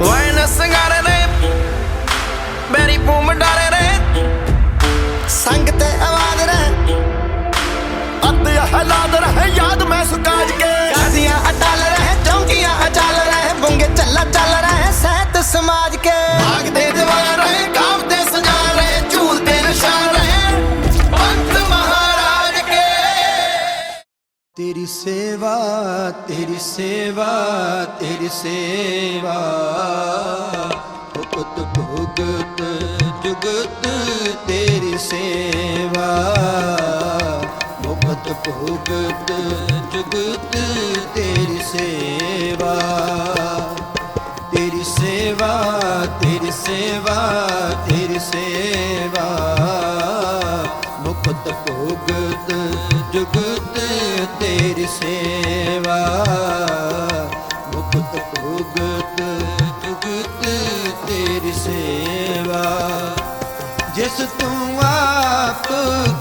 Wine ਸੰਗਾਰੇ ਨੇ ਬੈਰੀ boom ਡਾਰੇ ਨੇ। ਸੰਗ ਤੇ ਆਵਾਜ਼ ਰਹੇ ਅੱਤ ਹਲਾਦ ਰਹੇ, ਯਾਦ ਮੈਂ ਸੁਕਾਜ ਕੇ। ਕਾਜ਼ੀਆਂ ਅਟਲ ਰਹੇ, ਚੌਂਕੀਆਂ ਅਚਲ ਰਹੇ, ਬੁੰਗੇ ਚੱਲਾ ਚੱਲ ਰਹੇ, ਸਹਿਤ ਸਮਾਜ ਕੇ। ਸੇਵਾ, ਤੇਰੀ ਸੇਵਾ ਤੇਰੀ ਸੇਵਾ। ਭੁਗਤ ਭੁਗਤ, ਜੁਗਤ, ਤੇਰੀ ਸੇਵਾ। ਭੁਗਤ ਭੁਗਤ, ਜੁਗਤ, ਤੇਰੀ ਸੇਵਾ। ਤੇਰੀ ਸੇਵਾ ਤੇਰੀ ਸੇਵਾ ਤੇਰੀ ਸੇਵਾ। ਮੁਕਤ ਭੁਗਤ, ਜੁਗਤ ਤੇਰੀ ਸੇਵਾ। ਮੁਕਤ ਭੁਗਤ, ਜੁਗਤ ਤੇਰੀ ਸੇਵਾ। ਜਿਸ ਤੂੰ ਆਪ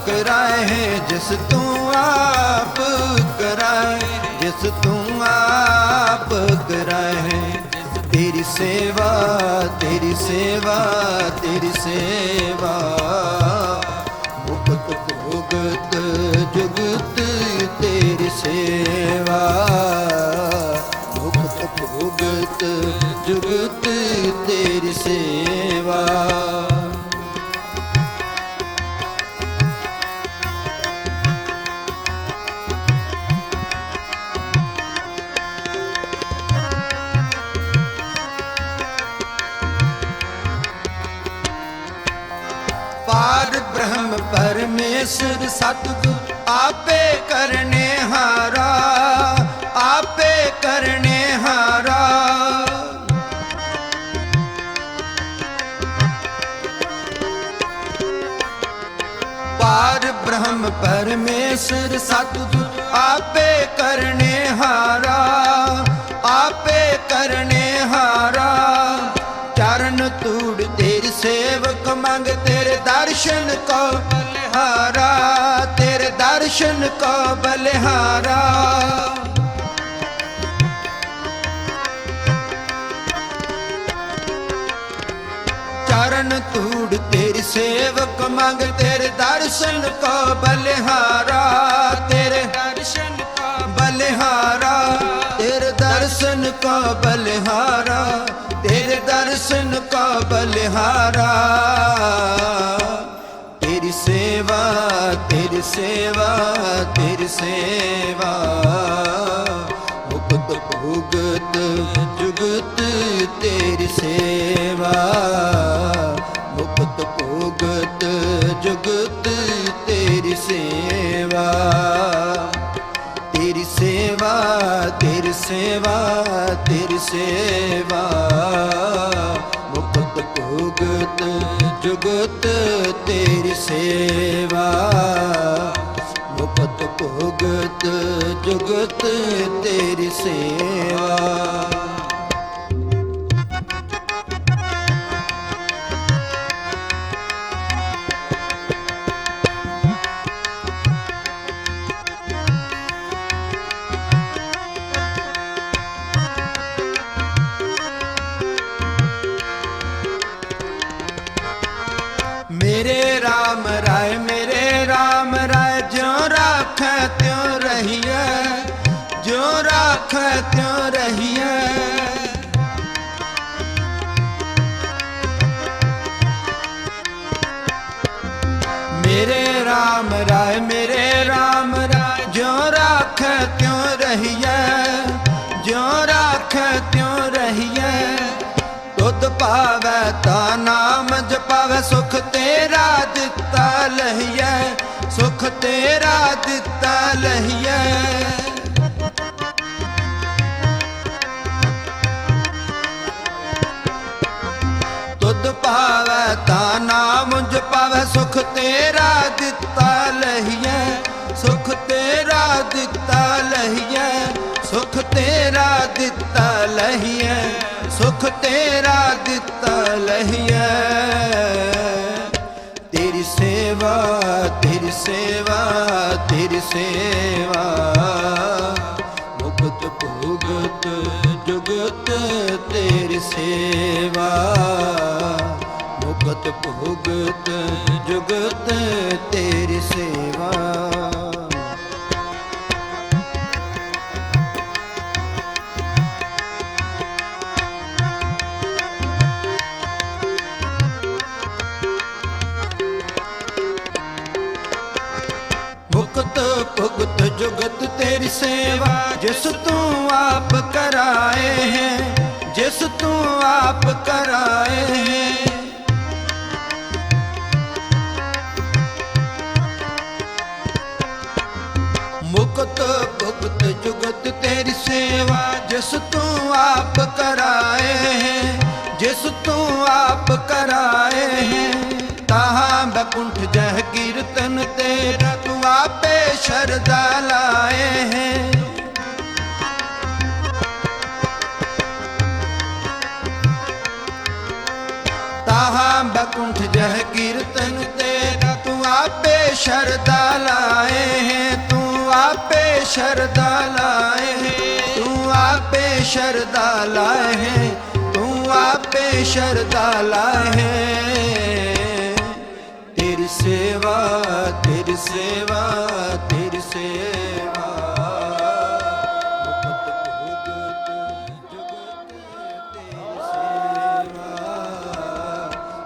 ਕਰਾਏ ਹੈ ਜਿਸ ਤੂੰ ਆਪ ਕਰਾਏ, ਜਿਸ ਤੂੰ ਆਪ ਕਰਾਏ। ਤੇਰੀ ਸੇਵਾ ਤੇਰੀ ਸੇਵਾ ਤੇਰੀ ਸੇਵਾ। ਜੁਗਤ ਤੇਰੀ ਸੇਵਾ। ਮੁਕਤ ਭੁਗਤ ਜੁਗਤ ਤੇਰੀ ਸੇਵਾ। ਪਰਮੇਸ਼ਰ ਸਤਿਗੁਰ ਆਪੇ ਕਰਨੇ ਹਾਰਾ, ਆਪੇ ਕਰਨੇ ਹਾਰਾ। ਪਾਰ ਬ੍ਰਹਮ ਪਰਮੇਸ਼ਰ ਸਤਿਗੁਰ ਆਪੇ ਕਰਨੇ ਹਾਰਾ, ਆਪੇ ਕਰਨੇ ਤੇਰੀ ਸੇਵਕ ਮੰਗ, ਤੇਰੇ ਦਰਸ਼ਨ ਕੋ ਬਲਿਹਾਰਾ, ਤੇਰੇ ਦਰਸ਼ਨ ਕੋ ਬਲਿਹਾਰਾ। ਚਰਨ ਤੂੜ ਤੇਰੇ ਸੇਵਕ ਮੰਗ, ਤੇਰੇ ਦਰਸ਼ਨ ਕੋ ਬਲਿਹਾਰਾ, ਤੇਰੇ ਦਰਸ਼ਨ ਕੋ ਬਲਿਹਾਰਾ, ਤੇਰੇ ਦਰਸ਼ਨ ਕੋ ਬਲਿਹਾਰਾ। ਦਰਸ਼ਨ ਬਲਿਹਾਰਾ ਤੇਰੀ ਸੇਵਾ ਤੇਰੀ ਸੇਵਾ ਤੇਰੀ ਸੇਵਾ ਮੁਕਤ ਭੁਗਤ ਜੁਗਤ ਤੇਰੀ ਸੇਵਾ ਮੁਕਤ ਭੁਗਤ ਜੁਗਤ ਤੇਰੀ ਸੇਵਾ ਤੇਰੀ ਸੇਵਾ ਤੇਰੀ ਸੇਵਾ ਤੇਰੀ ਸੇਵਾ ਮੁਕਤ ਭੁਗਤ ਜੁਗਤ ਤੇਰੀ ਸੇਵਾ। ਮੁਕਤ ਭੁਗਤ ਜੁਗਤ ਤੇਰੀ ਸੇਵਾ। RAM ਰਾਏ, ਮੇਰੇ RAM ਰਾਏ, ਜਿਉ ਰਾਖੈ ਤਿਉ ਰਹੀਐ, ਜਿਉ ਰੱਖ ਤਿਉ ਰਹੀਐ। ਤੁਧ ਪਾਵੈ ਤਾ ਨਾਮ, ਜਪਾਵੈ ਸੁਖ ਤੇਰਾ ਦਿੱਤਾ ਲਹੀਐ, ਸੁਖ ਤੇਰਾ ਦਿੱਤਾ ਲਹੀਐ। ਨਾਮ ਜਪਾਵੈ ਸੁਖ ਤੇਰਾ ਦਿੱਤਾ ਲਹੀਐ, ਸੁਖ ਤੇਰਾ ਦਿੱਤਾ ਲਹੀਐ, ਸੁਖ ਤੇਰਾ ਦਿੱਤਾ ਲਹੀਐ, ਸੁਖ ਤੇਰਾ ਦਿੱਤਾ ਲਹੀਐ। ਤੇਰੀ ਸੇਵਾ ਤੇਰੀ ਸੇਵਾ ਤੇਰੀ ਸੇਵਾ। ਮੁਕਤ ਭੁਗਤ ਜੁਗਤ ਤੇਰੀ ਸੇਵਾ। ਭੁਗਤ, ਜੁਗਤ ਤੇਰੀ ਸੇਵਾ। ਭੁਗਤ ਭੁਗਤ ਜੁਗਤ ਤੇਰੀ ਸੇਵਾ, ਜਿਸ ਤੂੰ ਆਪ ਕਰਾਏ ਹੈ, ਜਿਸ ਤੂੰ ਆਪ ਕਰਾਏ ਹੈ। ਭੁਗਤ ਜੁਗਤ ਤੇਰੀ ਸੇਵਾ ਜਿਸ ਤੂੰ ਆਪ ਕਰਾਏ ਹੈ, ਜਿਸ ਤੂੰ ਆਪ ਕਰਾਏ ਹੈ, ਤਾਹਾਂ ਬਕੁੰਠ ਜਹ ਕੀਰਤਨ ਤੇਰਾ ਤੂੰ ਆਪੇ ਸ਼ਰਦਾ ਲਾਏ ਹੈ। ਤਾਹਾਂ ਬਕੁੰਠ ਜਹ ਕੀਰਤਨ ਤੇਰਾ ਤੂੰ ਆਪੇ ਸ਼ਰਦਾ ਲਾਏ ਹੈ, ਤੂੰ ਆਪੇ ਸ਼ਰਦਾ ਲਾਏ ਤੂੰ ਆਪੇ ਸ਼ਰਦਾ ਲਾਏ ਹੈ, ਤੂੰ ਆਪੇ ਸ਼ਰਦਾ ਲਾਏ ਹੈ। ਤੇਰੀ ਸੇਵਾ ਤੇਰੀ ਸੇਵਾ ਤੇਰੀ ਸੇਵਾ।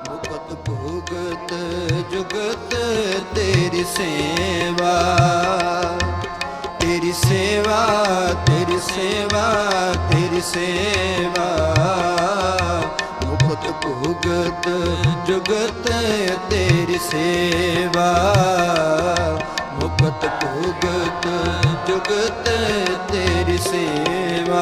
ਮੁਕਤ ਭੁਗਤ, ਜੁਗਤ ਤੇਰੀ ਸੇਵਾ। ਤੇਰੀ ਸੇਵਾ ਤੇਰੀ ਸੇਵਾ ਤੇਰੀ ਸੇਵਾ ਮੁਕਤ ਭੁਗਤ ਜੁਗਤ ਤੇਰੀ ਸੇਵਾ ਮੁਕਤ ਭੁਗਤ ਜੁਗਤ ਤੇਰੀ ਸੇਵਾ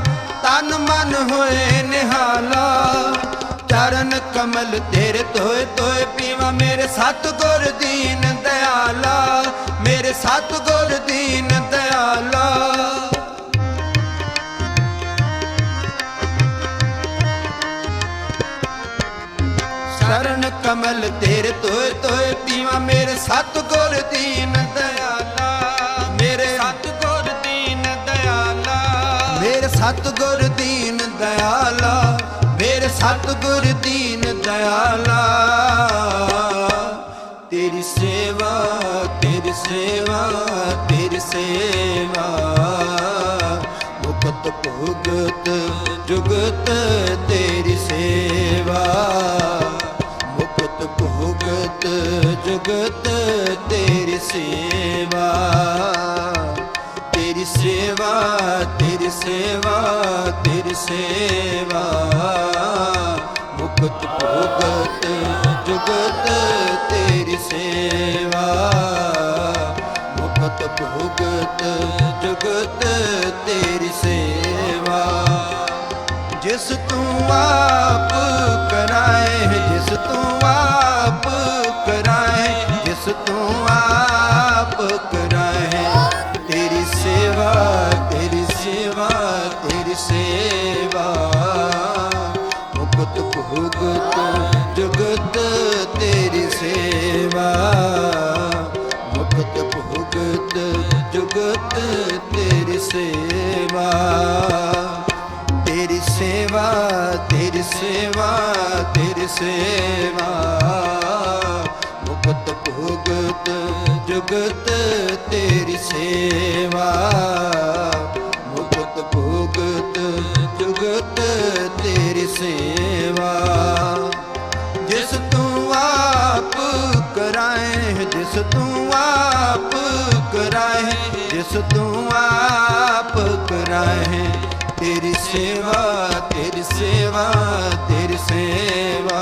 ਕਮਲ ਤੇਰੇ ਤੋਏ ਤੋਏ ਪੀਵਾ ਮੇਰੇ ਸਤਗੁਰ ਦੀਨ ਦਿਆਲਾ ਮੇਰੇ ਸਤਗੁਰ ਦੀਨ ਦਿਆਲਾ ਸ਼ਰਨ ਕਮਲ ਤੇਰੇ ਤੋਏ ਤੋਏ ਪੀਵਾ ਮੇਰੇ ਸਤਗੁਰ ਦੀਨ ਦਿਆਲਾ ਮੇਰੇ ਸਤਗੁਰ ਦੀਨ ਦਿਆਲਾ ਮੇਰੇ ਸਤਗੁਰ ਦੀਨ ਦਿਆਲਾ ਸਤਗੁਰ ਦੀਨ ਦਇਆਲਾ, ਤੇਰੀ ਸੇਵਾ ਤੇਰੀ ਸੇਵਾ ਤੇਰੀ ਸੇਵਾ। ਮੁਕਤ ਭੁਗਤ ਜੁਗਤ ਤੇਰੀ ਸੇਵਾ। ਮੁਕਤ ਭੁਗਤ ਜੁਗਤ ਤੇਰੀ ਸੇਵਾ। ਤੇਰੀ ਸੇਵਾ ਤੇਰੀ ਸੇਵਾ ਤੇਰੀ ਸੇਵਾ ਮੁਕਤ ਭੁਗਤ ਜੁਗਤ ਤੇਰੀ ਸੇਵਾ ਮੁਕਤ ਭੁਗਤ ਜੁਗਤ ਤੇਰੀ ਸੇਵਾ ਜਿਸ ਤੂੰ ਆਪ ਕਰਾਏ ਜਿਸ ਤੂੰ ਆਪ ਭੁਗਤ ਜੁਗਤ ਤੇਰੀ ਸੇਵਾ। ਮੁਕਤ ਭੁਗਤ ਜੁਗਤ ਤੇਰੀ ਸੇਵਾ। ਤੇਰੀ ਸੇਵਾ ਤੇਰੀ ਸੇਵਾ ਤੇਰੀ ਸੇਵਾ। ਮੁਕਤ ਭੁਗਤ ਜੁਗਤ ਤੇਰੀ ਸੇਵਾ। ਮੁਕਤ ਭੁਗਤ ਜੁਗਤ ਤੇਰੀ ਸੇਵਾ। ਜਿਸ ਤੂੰ ਆਪ ਕਰਾਏ, ਜਿਸ ਤੂੰ ਆਪ ਕਰਾਏ, ਜਿਸ ਤੂੰ ਆਪ ਕਰਾਏ। ਤੇਰੀ ਸੇਵਾ ਤੇਰੀ ਸੇਵਾ ਤੇਰੀ ਸੇਵਾ।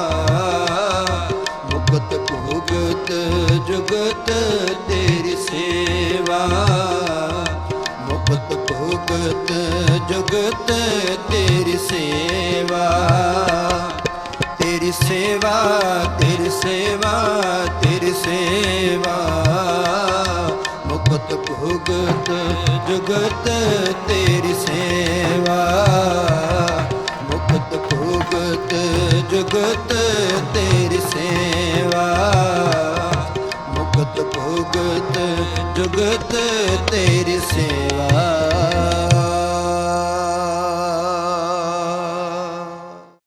ਭੁਗਤ ਜੁਗਤ ਤੇਰੀ ਸੇਵਾ। ਭੁਗਤ ਜੁਗਤ ਤੇਰੀ ਸੇਵਾ। ਤੇਰੀ ਸੇਵਾ ਤੇਰੀ ਸੇਵਾ ਤੇਰੀ ਸੇਵਾ। ਮੁਕਤ ਭੁਗਤ ਜੁਗਤ ਤੇਰੀ ਸੇਵਾ। ਮੁਕਤ ਭੁਗਤ ਜੁਗਤ ਤੇਰੀ ਸੇਵਾ। ਮੁਕਤ ਭੁਗਤ ਜੁਗਤ ਤੇਰੀ ਸੇਵਾ।